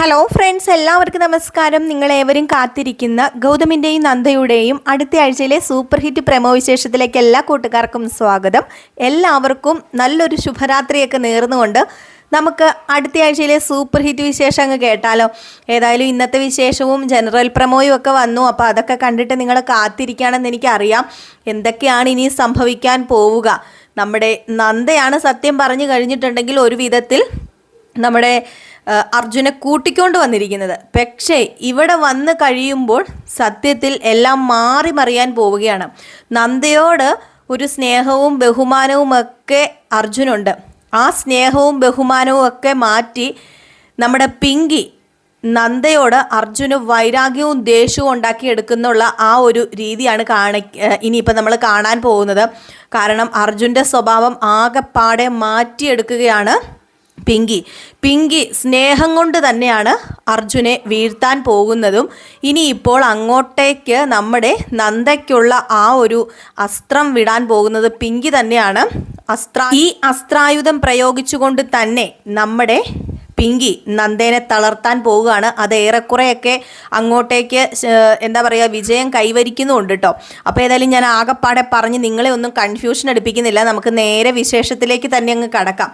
Hello friends എല്ലാവർക്കും നമസ്കാരം. നിങ്ങളേവരും കാത്തിരിക്കുന്ന ഗൗതമിന്റെയും നന്ദയുടെയും അടുത്ത ആഴ്ചയിലെ സൂപ്പർ ഹിറ്റ് പ്രമോ വിശേഷത്തിലേക്ക് എല്ലാ കൂട്ടുകാർക്കും സ്വാഗതം. എല്ലാവർക്കും നല്ലൊരു ശുഭരാത്രിയൊക്കെ നേർന്നുകൊണ്ട് നമുക്ക് അടുത്ത ആഴ്ചയിലെ സൂപ്പർ ഹിറ്റ് വിശേഷം അങ്ങ് കേട്ടാലോ. ഏതായാലും ഇന്നത്തെ വിശേഷവും ജനറൽ പ്രമോയും ഒക്കെ വന്നു. അപ്പോൾ അതൊക്കെ കണ്ടിട്ട് നിങ്ങൾ കാത്തിരിക്കുകയാണെന്ന് എനിക്കറിയാം. എന്തൊക്കെയാണ് ഇനി സംഭവിക്കാൻ പോവുക? നമ്മുടെ നന്ദയാണ് സത്യം പറഞ്ഞു കഴിഞ്ഞിട്ടുണ്ടെങ്കിൽ ഒരു വിധത്തിൽ നമ്മുടെ അർജുനെ കൂട്ടിക്കൊണ്ട് വന്നിരിക്കുന്നത്. പക്ഷേ ഇവിടെ വന്ന് കഴിയുമ്പോൾ സത്യത്തിൽ എല്ലാം മാറി മറിയാൻ പോവുകയാണ്. നന്ദയോട് ഒരു സ്നേഹവും ബഹുമാനവും ഒക്കെ അർജുനുണ്ട്. ആ സ്നേഹവും ബഹുമാനവും ഒക്കെ മാറ്റി നമ്മുടെ പിങ്കി നന്ദയോട് അർജുന് വൈരാഗ്യവും ദേഷ്യവും ഉണ്ടാക്കി എടുക്കുന്നുള്ള ആ ഒരു രീതിയാണ് കാണി ഇനിയിപ്പോൾ നമ്മൾ കാണാൻ പോകുന്നത്. കാരണം അർജുന്റെ സ്വഭാവം ആകെപ്പാടെ മാറ്റിയെടുക്കുകയാണ് പിങ്കി. പിങ്കി സ്നേഹം കൊണ്ട് തന്നെയാണ് അർജുനെ വീഴ്ത്താൻ പോകുന്നതും. ഇനിയിപ്പോൾ അങ്ങോട്ടേക്ക് നമ്മുടെ നന്ദയ്ക്കുള്ള ആ ഒരു അസ്ത്രം വിടാൻ പോകുന്നത് പിങ്കി തന്നെയാണ്. അസ്ത്ര ഈ അസ്ത്രായുധം പ്രയോഗിച്ചുകൊണ്ട് തന്നെ നമ്മുടെ പിങ്കി നന്ദേനെ തളർത്താൻ പോവുകയാണ്. അത് ഏറെക്കുറെയൊക്കെ അങ്ങോട്ടേക്ക് എന്താ പറയുക വിജയം കൈവരിക്കുന്നുമുണ്ട് കേട്ടോ അപ്പോൾ ഏതായാലും ഞാൻ ആകെപ്പാടെ പറഞ്ഞ് നിങ്ങളെ ഒന്നും കൺഫ്യൂഷൻ അടുപ്പിക്കുന്നില്ല. നമുക്ക് നേരെ വിശേഷത്തിലേക്ക് തന്നെ അങ്ങ് കടക്കാം.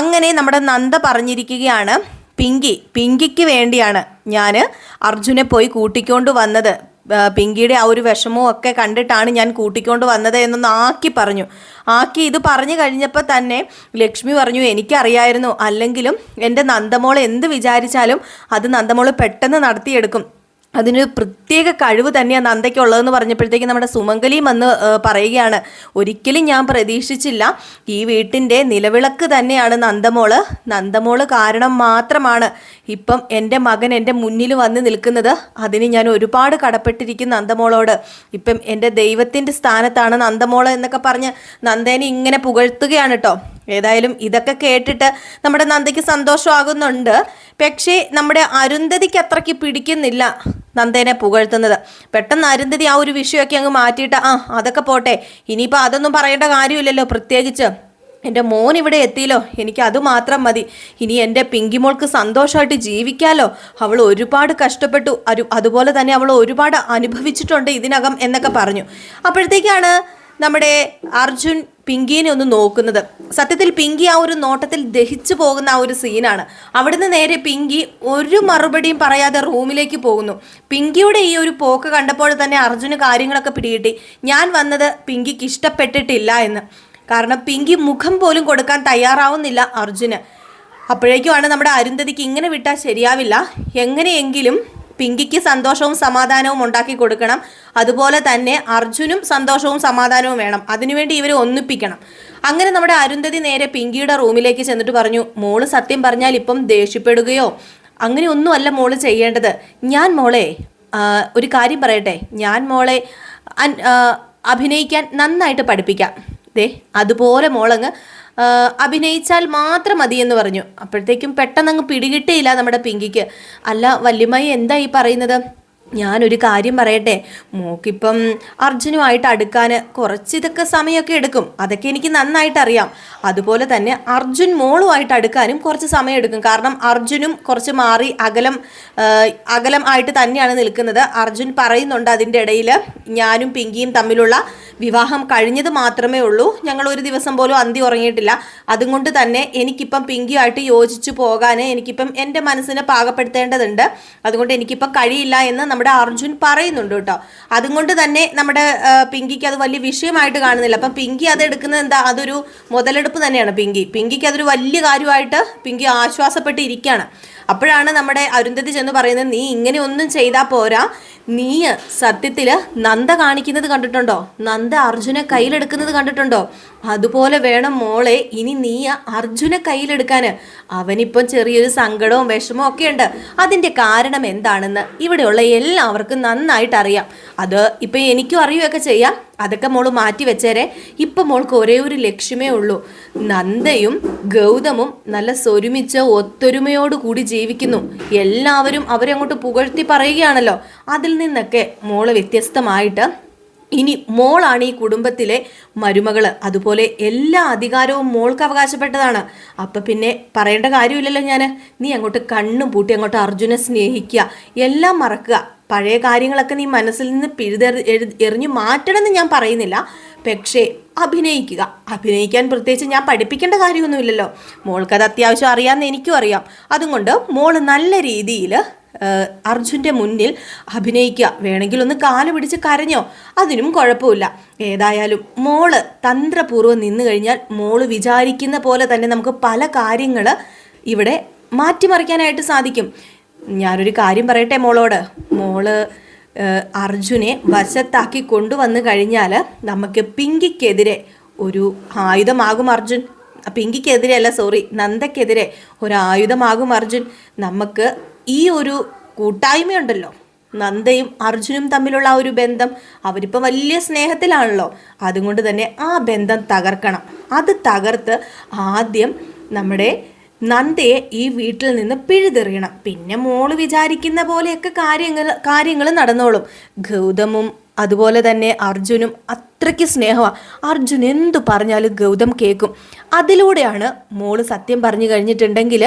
അങ്ങനെ നമ്മുടെ നന്ദ പറഞ്ഞിരിക്കുകയാണ് പിങ്കി പിങ്കിക്ക് വേണ്ടിയാണ് ഞാൻ അർജുനെ പോയി കൂട്ടിക്കൊണ്ട് വന്നത്. പിങ്കിയുടെ ആ ഒരു വിഷമവും ഒക്കെ കണ്ടിട്ടാണ് ഞാൻ കൂട്ടിക്കൊണ്ട് വന്നത് എന്നൊന്ന് ആക്കി പറഞ്ഞു. ആക്കി ഇത് പറഞ്ഞു കഴിഞ്ഞപ്പോൾ തന്നെ ലക്ഷ്മി പറഞ്ഞു എനിക്കറിയായിരുന്നു. അല്ലെങ്കിലും എന്റെ നന്ദമോൾ എന്ത് വിചാരിച്ചാലും അത് നന്ദമോൾ പെട്ടെന്ന് നടത്തിയെടുക്കും. അതിന് പ്രത്യേക കഴിവ് തന്നെയാണ് നന്ദയ്ക്കുള്ളതെന്ന് പറഞ്ഞപ്പോഴത്തേക്ക് നമ്മുടെ സുമംഗലിയും വന്ന് പറയുകയാണ്. ഒരിക്കലും ഞാൻ പ്രതീക്ഷിച്ചില്ല. ഈ വീട്ടിന്റെ നിലവിളക്ക് തന്നെയാണ് നന്ദമോൾ. നന്ദമോൾ കാരണം മാത്രമാണ് ഇപ്പം എന്റെ മകൻ എന്റെ മുന്നിൽ വന്ന് നിൽക്കുന്നത്. അതിന് ഞാൻ ഒരുപാട് കടപ്പെട്ടിരിക്കും നന്ദമോളോട്. ഇപ്പം എന്റെ ദൈവത്തിന്റെ സ്ഥാനത്താണ് നന്ദമോൾ എന്നൊക്കെ പറഞ്ഞ് നന്ദേനെ ഇങ്ങനെ പുകഴ്ത്തുകയാണ് കേട്ടോ ഏതായാലും ഇതൊക്കെ കേട്ടിട്ട് നമ്മുടെ നന്ദയ്ക്ക് സന്തോഷമാകുന്നുണ്ട്. പക്ഷേ നമ്മുടെ അരുന്ധതിക്ക് അത്രയ്ക്ക് പിടിക്കുന്നില്ല നന്ദേനെ പുകഴ്ത്തുന്നത്. പെട്ടെന്ന് അരുന്ധതി ആ ഒരു വിഷയമൊക്കെ അങ്ങ് മാറ്റിയിട്ട് ആ അതൊക്കെ പോട്ടെ. ഇനിയിപ്പോൾ അതൊന്നും പറയേണ്ട കാര്യമില്ലല്ലോ പ്രത്യേകിച്ച്. എന്റെ മോൻ ഇവിടെ എത്തിയല്ലോ. എനിക്ക് അത് മാത്രം മതി. ഇനി എന്റെ പിങ്കിമോൾക്ക് സന്തോഷമായിട്ട് ജീവിക്കാലോ. അവൾ ഒരുപാട് കഷ്ടപ്പെട്ടു. അരു അതുപോലെ തന്നെ അവൾ ഒരുപാട് അനുഭവിച്ചിട്ടുണ്ട് ഇതിനകം എന്നൊക്കെ പറഞ്ഞു. അപ്പോഴത്തേക്കാണ് നമ്മുടെ അർജുൻ പിങ്കിനെ ഒന്ന് നോക്കുന്നത്. സത്യത്തിൽ പിങ്കി ആ ഒരു നോട്ടത്തിൽ ദഹിച്ചു പോകുന്ന ആ ഒരു സീനാണ്. അവിടുന്ന് നേരെ പിങ്കി ഒരു മറുപടിയും പറയാതെ റൂമിലേക്ക് പോകുന്നു. പിങ്കിയുടെ ഈ ഒരു പോക്ക് കണ്ടപ്പോൾ തന്നെ അർജുന് കാര്യങ്ങളൊക്കെ പിടികിട്ടി. ഞാൻ വന്നത് പിങ്കിക്ക് ഇഷ്ടപ്പെട്ടിട്ടില്ല എന്ന്. കാരണം പിങ്കി മുഖം പോലും കൊടുക്കാൻ തയ്യാറാവുന്നില്ല അർജുന്. അപ്പോഴേക്കുമാണ് നമ്മുടെ അരുന്ധതിക്ക് ഇങ്ങനെ വിട്ടാൽ ശരിയാവില്ല. എങ്ങനെയെങ്കിലും പിങ്കിക്ക് സന്തോഷവും സമാധാനവും ഉണ്ടാക്കി കൊടുക്കണം. അതുപോലെ തന്നെ അർജുനും സന്തോഷവും സമാധാനവും വേണം. അതിനുവേണ്ടി ഇവരെ ഒന്നിപ്പിക്കണം. അങ്ങനെ നമ്മുടെ അരുന്ധതി നേരെ പിങ്കിയുടെ റൂമിലേക്ക് ചെന്നിട്ട് പറഞ്ഞു മോൾ സത്യം പറഞ്ഞാൽ ഇപ്പം ദേഷ്യപ്പെടുകയോ? അങ്ങനെ ഒന്നുമല്ല മോൾ ചെയ്യേണ്ടത്. ഞാൻ മോളെ ഒരു കാര്യം പറയട്ടെ. ഞാൻ മോളെ അഭിനയിക്കാൻ നന്നായിട്ട് പഠിപ്പിക്കാം. ദേ അതുപോലെ മോളങ്ങ് അഭിനയിച്ചാൽ മാത്രം മതി എന്ന് പറഞ്ഞു. അപ്പോഴത്തേക്കും പെട്ടെന്ന് അങ്ങ് പിടികിട്ടിയില്ല നമ്മുടെ പിങ്കിക്ക്. അല്ല വല്യമ്മായി എന്താ ഈ പറയുന്നത്? ഞാനൊരു കാര്യം പറയട്ടെ. മോക്കിപ്പം അർജുനുമായിട്ട് അടുക്കാൻ കുറച്ച് ഇതൊക്കെ സമയമൊക്കെ എടുക്കും. അതൊക്കെ എനിക്ക് നന്നായിട്ട് അറിയാം അതുപോലെ തന്നെ അർജുൻ മോളുമായിട്ട് അടുക്കാനും കുറച്ച് സമയം എടുക്കും. കാരണം അർജുനും കുറച്ച് മാറി അകലം അകലം ആയിട്ട് തന്നെയാണ് നിൽക്കുന്നത്. അർജുൻ പറയുന്നുണ്ട് അതിന്റെ ഇടയിൽ ഞാനും പിങ്കിയും തമ്മിലുള്ള വിവാഹം കഴിഞ്ഞത് മാത്രമേ ഉള്ളൂ. ഞങ്ങൾ ഒരു ദിവസം പോലും അന്തി ഉറങ്ങിയിട്ടില്ല. അതുകൊണ്ട് തന്നെ എനിക്കിപ്പം പിങ്കിയുമായിട്ട് യോജിച്ചു പോകാൻ എനിക്കിപ്പം എന്റെ മനസ്സിനെ പാകപ്പെടുത്തേണ്ടതുണ്ട്. അതുകൊണ്ട് എനിക്കിപ്പം കഴിയില്ല എന്ന് നമ്മുടെ അർജുൻ പറയുന്നുണ്ട് കേട്ടോ. അതുകൊണ്ട് തന്നെ നമ്മുടെ പിങ്കിക്ക് അത് വലിയ വിഷയമായിട്ട് കാണുന്നില്ല. അപ്പം പിങ്കി അത് എടുക്കുന്നത് എന്താ? അതൊരു മുതലെടുപ്പ് തന്നെയാണ് പിങ്കി. പിങ്കിക്ക് അതൊരു വലിയ കാര്യമായിട്ട് പിങ്കി ആശ്വാസപ്പെട്ടിരിക്കുകയാണ്. അപ്പോഴാണ് നമ്മുടെ അരുന്ധതി ചെന്ന് പറയുന്നത് നീ ഇങ്ങനെ ഒന്നും ചെയ്താൽ പോരാ. നീ സത്യത്തിൽ നന്ദ കാണിക്കുന്നത് കണ്ടിട്ടുണ്ടോ? നന്ദ അർജുനെ കയ്യിലെടുക്കുന്നത് കണ്ടിട്ടുണ്ടോ? അതുപോലെ വേണം മോളെ ഇനി നീ അർജുനെ കയ്യിലെടുക്കാൻ അവനിപ്പം ചെറിയൊരു സങ്കടവും വിഷമവും ഒക്കെ ഉണ്ട്. അതിന്റെ കാരണം എന്താണെന്ന് ഇവിടെയുള്ള എല്ലാവർക്കും നന്നായിട്ട് അറിയാം അത് ഇപ്പം എനിക്കും അറിയുകയൊക്കെ ചെയ്യാം. അതൊക്കെ മോൾ മാറ്റി വെച്ചേരെ. ഇപ്പം മോൾക്ക് ഒരേ ഒരു ലക്ഷ്യമേ ഉള്ളൂ. നന്ദയും ഗൗതമും നല്ല സ്വരുമിച്ച് ഒത്തൊരുമയോട് കൂടി ജീവിക്കുന്നു. എല്ലാവരും അവരെ അങ്ങോട്ട് പുകഴ്ത്തി പറയുകയാണല്ലോ. അതിൽ നിന്നൊക്കെ മോൾ വ്യത്യസ്തമായിട്ട് ഇനി മോളാണ് ഈ കുടുംബത്തിലെ മരുമകൾ അതുപോലെ എല്ലാ അധികാരവും മോൾക്ക് അവകാശപ്പെട്ടതാണ്. അപ്പൊ പിന്നെ പറയേണ്ട കാര്യമില്ലല്ലോ ഞാൻ നീ അങ്ങോട്ട് കണ്ണും പൂട്ടി അങ്ങോട്ട് അർജുനെ സ്നേഹിക്കുക. എല്ലാം മറക്കുക. പഴയ കാര്യങ്ങളൊക്കെ നീ മനസ്സിൽ നിന്ന് പിഴുതെറി എഴു- എറിഞ്ഞു മാറ്റണമെന്ന് ഞാൻ പറയുന്നില്ല. പക്ഷേ അഭിനയിക്കുക. അഭിനയിക്കാൻ പ്രത്യേകിച്ച് ഞാൻ പഠിപ്പിക്കേണ്ട കാര്യമൊന്നുമില്ലല്ലോ. മോൾക്കത് അത്യാവശ്യം അറിയാമെന്ന് എനിക്കും അറിയാം. അതുകൊണ്ട് മോൾ നല്ല രീതിയിൽ അർജുന്റെ മുന്നിൽ അഭിനയിക്കുക. വേണമെങ്കിൽ ഒന്ന് കാൽ പിടിച്ച് കരഞ്ഞോ. അതിനും കുഴപ്പമില്ല. ഏതായാലും മോൾ തന്ത്രപൂർവം നിന്നു കഴിഞ്ഞാൽ മോൾ വിചാരിക്കുന്ന പോലെ തന്നെ നമുക്ക് പല കാര്യങ്ങൾ ഇവിടെ മാറ്റിമറിക്കാനായിട്ട് സാധിക്കും. ഞാനൊരു കാര്യം പറയട്ടെ മോളോട്? മോൾ അർജുനെ വശത്താക്കി കൊണ്ടുവന്നു കഴിഞ്ഞാൽ നമുക്ക് പിങ്കിക്കെതിരെ ഒരു ആയുധമാകും അർജുൻ. പിങ്കിക്കെതിരെ അല്ല സോറി നന്ദക്കെതിരെ ഒരു ആയുധമാകും അർജുൻ. നമുക്ക് ഈ ഒരു കൂട്ടായ്മയുണ്ടല്ലോ. നന്ദയും അർജുനും തമ്മിലുള്ള ആ ഒരു ബന്ധം അവരിപ്പോൾ വലിയ സ്നേഹത്തിലാണല്ലോ. അതുകൊണ്ട് തന്നെ ആ ബന്ധം തകർക്കണം. അത് തകർത്ത് ആദ്യം നമ്മുടെ നന്ദയെ ഈ വീട്ടിൽ നിന്ന് പിഴുതെറിയണം. പിന്നെ മോൾ വിചാരിക്കുന്ന പോലെയൊക്കെ കാര്യങ്ങൾ കാര്യങ്ങൾ നടന്നോളും. ഗൗതമും അതുപോലെ തന്നെ അർജുനും അത്രയ്ക്ക് സ്നേഹമാണ് അർജുൻ എന്തു പറഞ്ഞാലും ഗൗതം കേൾക്കും. അതിലൂടെയാണ് മോൾ സത്യം പറഞ്ഞു കഴിഞ്ഞിട്ടുണ്ടെങ്കിൽ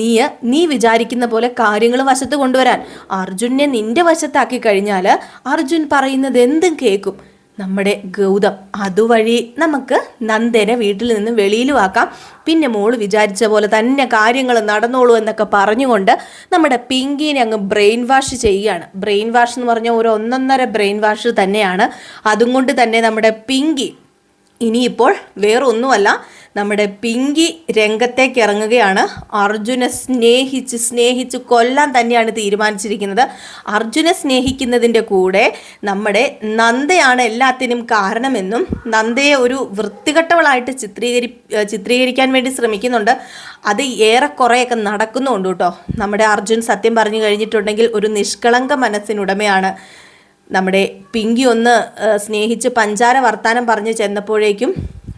നീ നീ വിചാരിക്കുന്ന പോലെ കാര്യങ്ങൾ വശത്ത് കൊണ്ടുവരാൻ. അർജുനെ നിന്റെ വശത്താക്കി കഴിഞ്ഞാൽ അർജുൻ പറയുന്നത് എന്തും കേൾക്കും. നമ്മുടെ ഗൗതം. അതുവഴി നമുക്ക് നന്ദനെ വീട്ടിൽ നിന്ന് വെളിയിലും ആക്കാം. പിന്നെ മോൾ വിചാരിച്ച പോലെ തന്നെ കാര്യങ്ങൾ നടന്നോളൂ എന്നൊക്കെ പറഞ്ഞുകൊണ്ട് നമ്മുടെ പിങ്കിനെ അങ്ങ് ബ്രെയിൻ വാഷ് ചെയ്യുകയാണ്. ബ്രെയിൻ വാഷ് എന്ന് പറഞ്ഞാൽ ഒരു ഒന്നൊന്നര ബ്രെയിൻ വാഷ് തന്നെയാണ്. അതും കൊണ്ട് തന്നെ നമ്മുടെ പിങ്കി ഇനിയിപ്പോൾ വേറൊന്നുമല്ല നമ്മുടെ പിങ്കി രംഗത്തേക്ക് ഇറങ്ങുകയാണ്. അർജുനെ സ്നേഹിച്ച് സ്നേഹിച്ച് കൊല്ലാൻ തന്നെയാണ് തീരുമാനിച്ചിരിക്കുന്നത്. അർജുനെ സ്നേഹിക്കുന്നതിന്റെ കൂടെ നമ്മുടെ നന്ദയാണ് എല്ലാത്തിനും കാരണമെന്നും നന്ദയെ ഒരു വൃത്തികെട്ടവളായിട്ട് ചിത്രീകരി ചിത്രീകരിക്കാൻ വേണ്ടി ശ്രമിക്കുന്നുണ്ട്. അത് ഏറെക്കുറെയൊക്കെ നടക്കുന്നുണ്ട് കേട്ടോ. നമ്മുടെ അർജുൻ സത്യം പറഞ്ഞു കഴിഞ്ഞിട്ടുണ്ടെങ്കിൽ ഒരു നിഷ്കളങ്ക മനസ്സിനുടമയാണ്. നമ്മുടെ പിങ്കി ഒന്ന് സ്നേഹിച്ച് പഞ്ചാര വർത്താനം പറഞ്ഞ് ചെന്നപ്പോഴേക്കും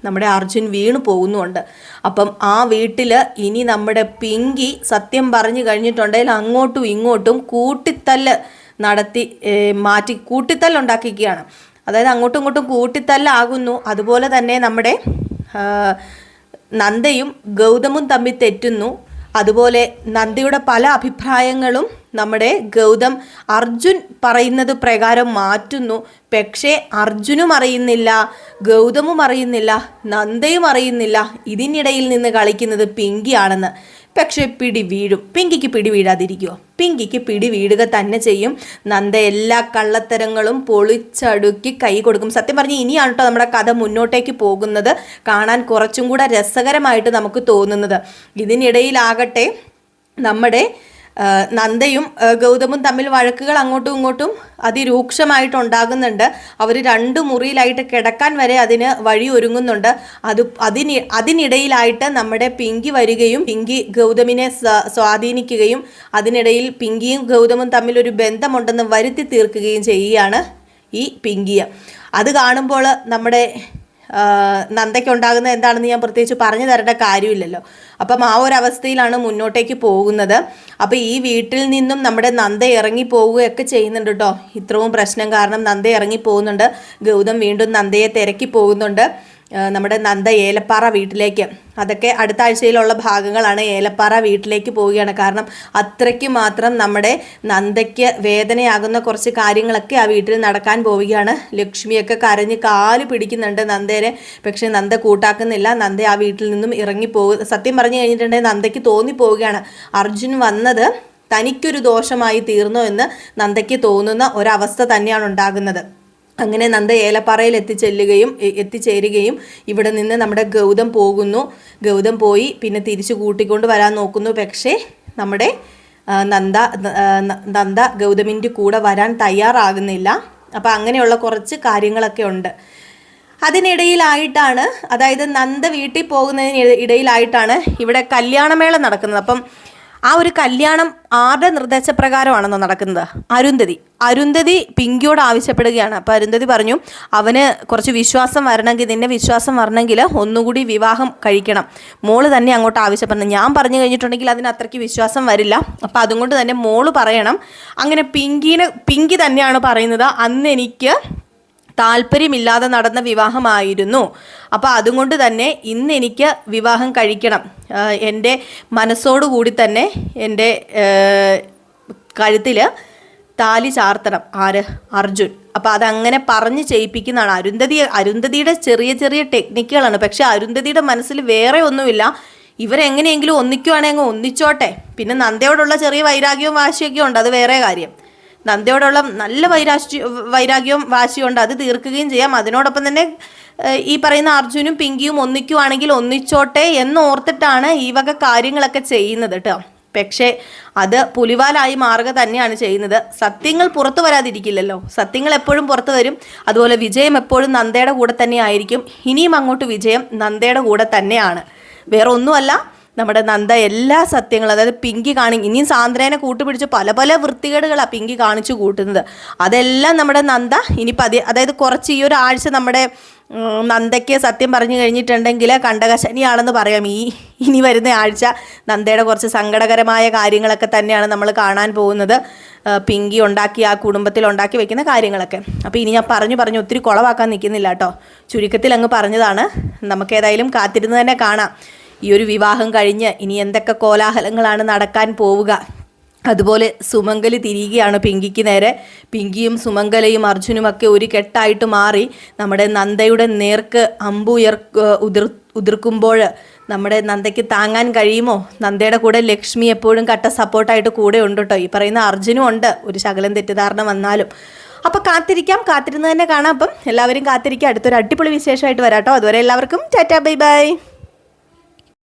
നമ്മുടെ അർജുൻ വീണു പോകുന്നുണ്ട് അപ്പം ആ വീട്ടിൽ ഇനി നമ്മുടെ പിങ്കി സത്യം പറഞ്ഞു കഴിഞ്ഞിട്ടുണ്ടെങ്കിൽ അങ്ങോട്ടും ഇങ്ങോട്ടും കൂട്ടിത്തല്ല് നടത്തി മാറ്റി കൂട്ടിത്തല്ലുണ്ടാക്കിക്കുകയാണ് അതായത് അങ്ങോട്ടും ഇങ്ങോട്ടും കൂട്ടിത്തല്ലാകുന്നു. അതുപോലെ തന്നെ നമ്മുടെ നന്ദയും ഗൗതമും തമ്മിൽ തെറ്റുന്നു. അതുപോലെ നന്ദിയുടെ പല അഭിപ്രായങ്ങളും നമ്മുടെ ഗൗതം അർജുൻ പറയുന്നത് പ്രകാരം മാറ്റുന്നു. പക്ഷേ അർജുനും അറിയുന്നില്ല ഗൗതമും അറിയുന്നില്ല നന്ദയും അറിയുന്നില്ല. ഇതിനിടയിൽ നിന്ന് കളിക്കുന്നത് പിങ്കിയാണെന്ന്. പക്ഷേ പിടി വീഴും. പിങ്കിക്ക് പിടി വീഴാതിരിക്കുമോ പിങ്കിക്ക് പിടി വീഴുക തന്നെ ചെയ്യും. നന്ദ എല്ലാ കള്ളത്തരങ്ങളും പൊളിച്ചടുക്കി കൈ കൊടുക്കും. സത്യം പറഞ്ഞ് ഇനിയാണ് കേട്ടോ നമ്മുടെ കഥ മുന്നോട്ടേക്ക് പോകുന്നത്. കാണാൻ കുറച്ചും കൂടെ രസകരമായിട്ട് നമുക്ക് തോന്നുന്നത്. ഇതിനിടയിലാകട്ടെ നമ്മുടെ നന്ദയും ഗൗതമും തമ്മിൽ വഴക്കുകൾ അങ്ങോട്ടും ഇങ്ങോട്ടും അതിരൂക്ഷമായിട്ടുണ്ടാകുന്നുണ്ട്. അവർ രണ്ട് മുറിയിലായിട്ട് കിടക്കാൻ വരെ അതിന് വഴി ഒരുങ്ങുന്നുണ്ട്. അത് അതിന് അതിനിടയിലായിട്ട് നമ്മുടെ പിങ്കി വരികയും പിങ്കി ഗൗതമിനെ സ്വാധീനിക്കുകയും അതിനിടയിൽ പിങ്കിയും ഗൗതമും തമ്മിൽ ഒരു ബന്ധമുണ്ടെന്ന് വരുത്തി തീർക്കുകയും ചെയ്യുകയാണ് ഈ പിങ്കിയ. അത് കാണുമ്പോൾ നമ്മുടെ നന്ദയ്ക്കുണ്ടാകുന്ന എന്താണെന്ന് ഞാൻ പ്രത്യേകിച്ച് പറഞ്ഞു തരേണ്ട കാര്യമില്ലല്ലോ. അപ്പം ആ ഒരു അവസ്ഥയിലാണ് മുന്നോട്ടേക്ക് പോകുന്നത്. അപ്പോൾ ഈ വീട്ടിൽ നിന്നും നമ്മുടെ നന്ദ ഇറങ്ങി പോവുകയൊക്കെ ചെയ്യുന്നുണ്ട് കേട്ടോ ഇത്രയും പ്രശ്നം കാരണം നന്ദ ഇറങ്ങി പോകുന്നുണ്ട്. ഗൗതം വീണ്ടും നന്ദയെ തിരക്കി പോകുന്നുണ്ട്. നമ്മുടെ നന്ദ ഏലപ്പാറ വീട്ടിലേക്ക്. അതൊക്കെ അടുത്ത ആഴ്ചയിലുള്ള ഭാഗങ്ങളാണ് ഏലപ്പാറ വീട്ടിലേക്ക് പോവുകയാണ്. കാരണം അത്രയ്ക്ക് മാത്രം നമ്മുടെ നന്ദയ്ക്ക് വേദനയാകുന്ന കുറച്ച് കാര്യങ്ങളൊക്കെ ആ വീട്ടിൽ നടക്കാൻ പോവുകയാണ്. ലക്ഷ്മിയൊക്കെ കരഞ്ഞ് കാൽ പിടിക്കുന്നുണ്ട് നന്ദേനെ. പക്ഷേ നന്ദ കൂട്ടാക്കുന്നില്ല. നന്ദ ആ വീട്ടിൽ നിന്നും ഇറങ്ങിപ്പോകും സത്യം പറഞ്ഞു കഴിഞ്ഞിട്ടുണ്ടെങ്കിൽ നന്ദയ്ക്ക് തോന്നിപ്പോവുകയാണ്. അർജുൻ വന്നത് തനിക്കൊരു ദോഷമായി തീർന്നു എന്ന് നന്ദയ്ക്ക് തോന്നുന്ന ഒരവസ്ഥ തന്നെയാണ് ഉണ്ടാകുന്നത്. അങ്ങനെ നന്ദ ഏലപ്പാറയിൽ എത്തിച്ചെല്ലുകയും എത്തിച്ചേരുകയും ഇവിടെ നിന്ന് നമ്മുടെ ഗൗതം പോകുന്നു. ഗൗതം പോയി പിന്നെ തിരിച്ചു കൂട്ടിക്കൊണ്ട് വരാൻ നോക്കുന്നു. പക്ഷേ നമ്മുടെ നന്ദ നന്ദ ഗൗതമിന്റെ കൂടെ വരാൻ തയ്യാറാകുന്നില്ല. അപ്പം അങ്ങനെയുള്ള കുറച്ച് കാര്യങ്ങളൊക്കെ ഉണ്ട്. അതിനിടയിലായിട്ടാണ് അതായത് നന്ദ വീട്ടിൽ പോകുന്നതിന് ഇട- ഇടയിലായിട്ടാണ് ഇവിടെ കല്യാണമേള നടക്കുന്നത്. അപ്പം ആ ഒരു കല്യാണം ആരുടെ നിർദ്ദേശപ്രകാരമാണെന്നോ നടക്കുന്നത്? അരുന്ധതി. അരുന്ധതി പിങ്കിയോട് ആവശ്യപ്പെടുകയാണ്. അപ്പോൾ അരുന്ധതി പറഞ്ഞു അവന് കുറച്ച് വിശ്വാസം വരണമെങ്കിൽ നിന്നെ വിശ്വാസം വരണമെങ്കിൽ ഒന്നുകൂടി വിവാഹം കഴിക്കണം. മോൾ തന്നെ അങ്ങോട്ട് ആവശ്യപ്പെടണം ഞാൻ പറഞ്ഞു കഴിഞ്ഞിട്ടുണ്ടെങ്കിൽ അതിന് അത്രയ്ക്ക് വിശ്വാസം വരില്ല. അപ്പോൾ അതുകൊണ്ട് തന്നെ മോൾ പറയണം. അങ്ങനെ പിങ്കിനെ പിങ്കി തന്നെയാണ് പറയുന്നത്. അന്ന് എനിക്ക് താല്പര്യമില്ലാതെ നടന്ന വിവാഹമായിരുന്നു. അപ്പോൾ അതുകൊണ്ട് തന്നെ ഇന്ന് എനിക്ക് വിവാഹം കഴിക്കണം. എന്റെ മനസ്സോടുകൂടി തന്നെ എന്റെ കഴുത്തിൽ താലി ചാർത്തണം. ആര്? അർജുൻ. അപ്പോൾ അതങ്ങനെ പറഞ്ഞ് ചെയ്യിപ്പിക്കുന്നതാണ്. അരുന്ധതി അരുന്ധതിയുടെ ചെറിയ ചെറിയ ടെക്നിക്കുകളാണ്. പക്ഷെ അരുന്ധതിയുടെ മനസ്സിൽ വേറെ ഒന്നുമില്ല. ഇവരെങ്ങനെയെങ്കിലും ഒന്നിക്കുവാണെങ്കിൽ ഒന്നിച്ചോട്ടെ. പിന്നെ നന്ദയോടുള്ള ചെറിയ വൈരാഗ്യവും വാശിയൊക്കെ ഉണ്ട്. അത് വേറെ കാര്യം. നന്ദയോടുള്ള നല്ല വൈരാശ്യ വൈരാഗ്യവും വാശിയും ഉണ്ട്. അത് തീർക്കുകയും ചെയ്യാം. അതിനോടൊപ്പം തന്നെ ഈ പറയുന്ന അർജുനും പിങ്കിയും ഒന്നിക്കുവാണെങ്കിൽ ഒന്നിച്ചോട്ടെ എന്നോർത്തിട്ടാണ് ഈ വക കാര്യങ്ങളൊക്കെ ചെയ്യുന്നത് കേട്ടോ. പക്ഷേ അത് പുലിവാലായി മാറുക തന്നെയാണ് ചെയ്യുന്നത്. സത്യങ്ങൾ പുറത്തു വരാതിരിക്കില്ലല്ലോ. സത്യങ്ങൾ എപ്പോഴും പുറത്തു വരും. അതുപോലെ വിജയം എപ്പോഴും നന്ദയുടെ കൂടെ തന്നെ ആയിരിക്കും. ഇനിയും അങ്ങോട്ട് വിജയം നന്ദയുടെ കൂടെ തന്നെയാണ്. വേറെ ഒന്നുമല്ല നമ്മുടെ നന്ദ എല്ലാ സത്യങ്ങളും അതായത് പിങ്കി കാണി ഇനിയും സാന്ദ്രേനെ കൂട്ടുപിടിച്ച് പല പല വൃത്തികേടുകളാണ് പിങ്കി കാണിച്ചു കൂട്ടുന്നത്. അതെല്ലാം നമ്മുടെ നന്ദ ഇനി പതി അതായത് കുറച്ച് ഈ ഒരാഴ്ച നമ്മുടെ നന്ദയ്ക്ക് സത്യം പറഞ്ഞു കഴിഞ്ഞിട്ടുണ്ടെങ്കിൽ കണ്ടകശനിയാണെന്ന് പറയാം. ഈ ഇനി വരുന്ന ആഴ്ച നന്ദയുടെ കുറച്ച് സങ്കടകരമായ കാര്യങ്ങളൊക്കെ തന്നെയാണ് നമ്മൾ കാണാൻ പോകുന്നത്. പിങ്കി ഉണ്ടാക്കി ആ കുടുംബത്തിൽ ഉണ്ടാക്കി വെക്കുന്ന കാര്യങ്ങളൊക്കെ. അപ്പോൾ ഇനി ഞാൻ പറഞ്ഞു പറഞ്ഞു ഒത്തിരി കുളവാക്കാൻ നിൽക്കുന്നില്ല കേട്ടോ. ചുരുക്കത്തിൽ അങ്ങ് പറഞ്ഞതാണ്. നമുക്ക് ഏതായാലും കാത്തിരുന്ന് തന്നെ കാണാം. ഈ ഒരു വിവാഹം കഴിഞ്ഞ് ഇനി എന്തൊക്കെ കോലാഹലങ്ങളാണ് നടക്കാൻ പോവുക? അതുപോലെ സുമംഗലി തിരിയുകയാണ് പിങ്കിക്ക് നേരെ. പിങ്കിയും സുമംഗലയും അർജുനുമൊക്കെ ഒരു കെട്ടായിട്ട് മാറി നമ്മുടെ നന്ദയുടെ നേർക്ക് അമ്പുയർ ഉതിർ ഉതിർക്കുമ്പോൾ നമ്മുടെ നന്ദയ്ക്ക് താങ്ങാൻ കഴിയുമോ? നന്ദയുടെ കൂടെ ലക്ഷ്മി എപ്പോഴും കട്ട സപ്പോർട്ടായിട്ട് കൂടെ ഉണ്ട് കേട്ടോ. ഈ പറയുന്ന അർജുനും ഉണ്ട്. ഒരു ശകലം തെറ്റിദ്ധാരണ വന്നാലും. അപ്പോൾ കാത്തിരിക്കാം. കാത്തിരുന്ന് തന്നെ കാണാം. അപ്പം എല്ലാവരും കാത്തിരിക്കാം അടുത്തൊരു അടിപൊളി വിശേഷമായിട്ട് വരാം കേട്ടോ. അതുവരെ എല്ലാവർക്കും ടാറ്റാ ബൈ ബൈ.